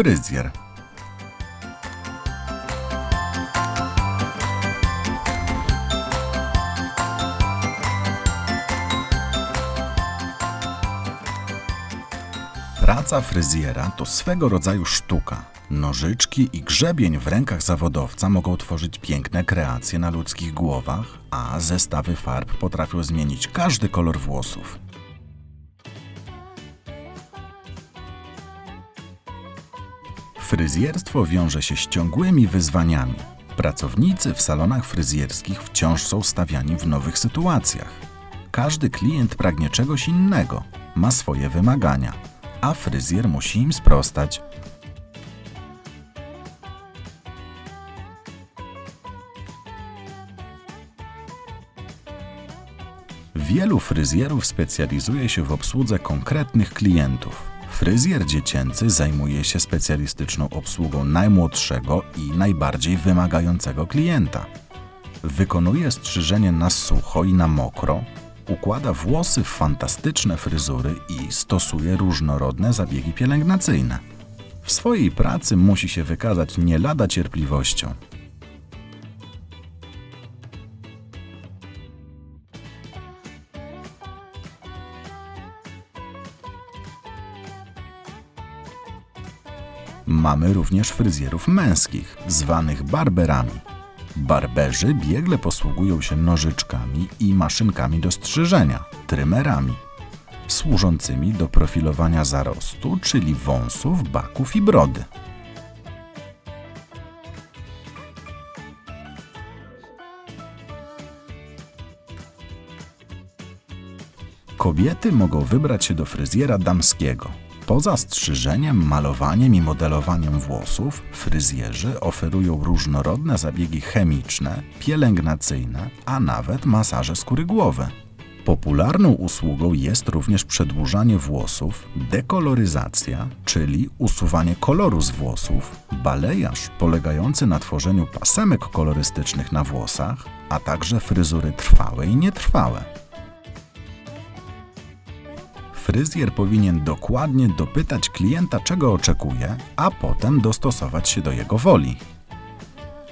Fryzjer. Praca fryzjera to swego rodzaju sztuka. Nożyczki i grzebień w rękach zawodowca mogą tworzyć piękne kreacje na ludzkich głowach, a zestawy farb potrafią zmienić każdy kolor włosów. Fryzjerstwo wiąże się z ciągłymi wyzwaniami. Pracownicy w salonach fryzjerskich wciąż są stawiani w nowych sytuacjach. Każdy klient pragnie czegoś innego, ma swoje wymagania, a fryzjer musi im sprostać. Wielu fryzjerów specjalizuje się w obsłudze konkretnych klientów. Fryzjer dziecięcy zajmuje się specjalistyczną obsługą najmłodszego i najbardziej wymagającego klienta. Wykonuje strzyżenie na sucho i na mokro, układa włosy w fantastyczne fryzury i stosuje różnorodne zabiegi pielęgnacyjne. W swojej pracy musi się wykazać nie lada cierpliwością. Mamy również fryzjerów męskich, zwanych barberami. Barberzy biegle posługują się nożyczkami i maszynkami do strzyżenia, trymerami, służącymi do profilowania zarostu, czyli wąsów, baków i brody. Kobiety mogą wybrać się do fryzjera damskiego. Poza strzyżeniem, malowaniem i modelowaniem włosów, fryzjerzy oferują różnorodne zabiegi chemiczne, pielęgnacyjne, a nawet masaże skóry głowy. Popularną usługą jest również przedłużanie włosów, dekoloryzacja, czyli usuwanie koloru z włosów, balejarz polegający na tworzeniu pasemek kolorystycznych na włosach, a także fryzury trwałe i nietrwałe. Fryzjer powinien dokładnie dopytać klienta, czego oczekuje, a potem dostosować się do jego woli.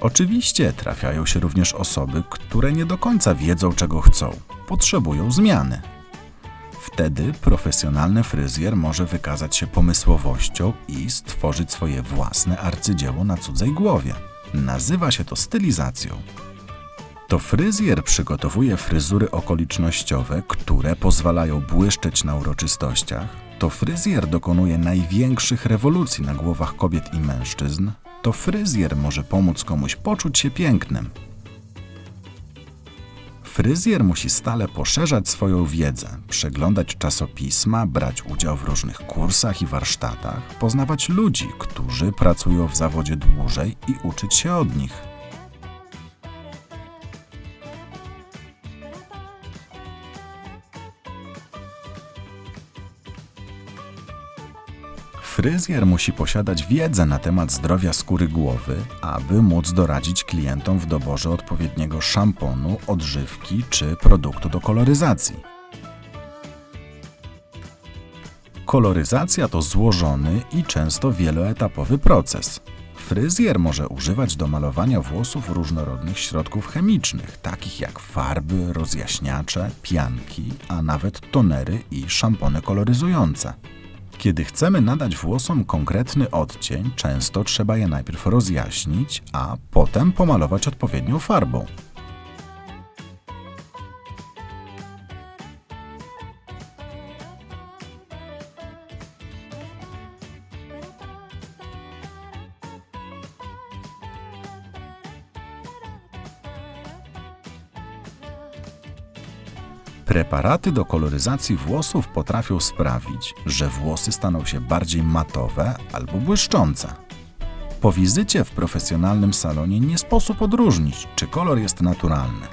Oczywiście trafiają się również osoby, które nie do końca wiedzą, czego chcą, potrzebują zmiany. Wtedy profesjonalny fryzjer może wykazać się pomysłowością i stworzyć swoje własne arcydzieło na cudzej głowie. Nazywa się to stylizacją. To fryzjer przygotowuje fryzury okolicznościowe, które pozwalają błyszczeć na uroczystościach. To fryzjer dokonuje największych rewolucji na głowach kobiet i mężczyzn. To fryzjer może pomóc komuś poczuć się pięknym. Fryzjer musi stale poszerzać swoją wiedzę, przeglądać czasopisma, brać udział w różnych kursach i warsztatach, poznawać ludzi, którzy pracują w zawodzie dłużej i uczyć się od nich. Fryzjer musi posiadać wiedzę na temat zdrowia skóry głowy, aby móc doradzić klientom w doborze odpowiedniego szamponu, odżywki czy produktu do koloryzacji. Koloryzacja to złożony i często wieloetapowy proces. Fryzjer może używać do malowania włosów różnorodnych środków chemicznych, takich jak farby, rozjaśniacze, pianki, a nawet tonery i szampony koloryzujące. Kiedy chcemy nadać włosom konkretny odcień, często trzeba je najpierw rozjaśnić, a potem pomalować odpowiednią farbą. Preparaty do koloryzacji włosów potrafią sprawić, że włosy staną się bardziej matowe albo błyszczące. Po wizycie w profesjonalnym salonie nie sposób odróżnić, czy kolor jest naturalny.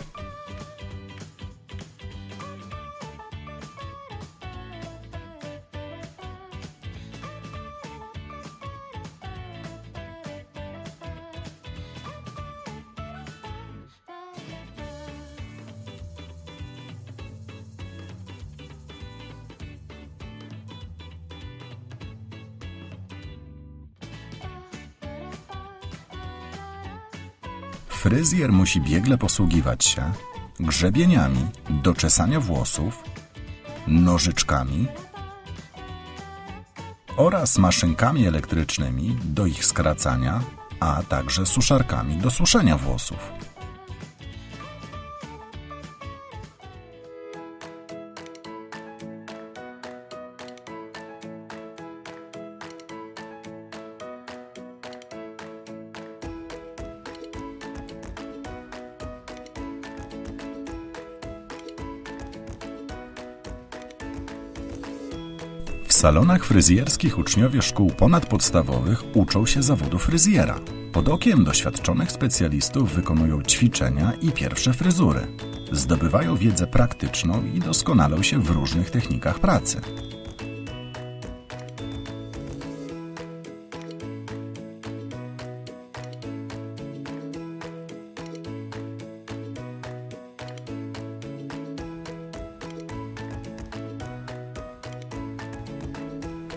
Fryzjer musi biegle posługiwać się grzebieniami do czesania włosów, nożyczkami oraz maszynkami elektrycznymi do ich skracania, a także suszarkami do suszenia włosów. Salonach fryzjerskich uczniowie szkół ponadpodstawowych uczą się zawodu fryzjera. Pod okiem doświadczonych specjalistów wykonują ćwiczenia i pierwsze fryzury. Zdobywają wiedzę praktyczną i doskonalą się w różnych technikach pracy.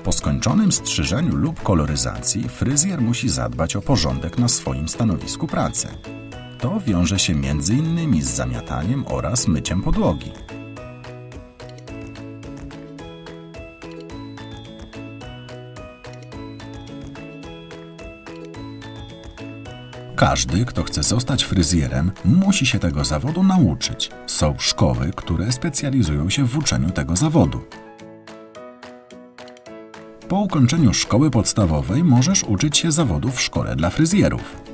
Po skończonym strzyżeniu lub koloryzacji fryzjer musi zadbać o porządek na swoim stanowisku pracy. To wiąże się m.in. z zamiataniem oraz myciem podłogi. Każdy, kto chce zostać fryzjerem, musi się tego zawodu nauczyć. Są szkoły, które specjalizują się w uczeniu tego zawodu. Po ukończeniu szkoły podstawowej możesz uczyć się zawodu w szkole dla fryzjerów.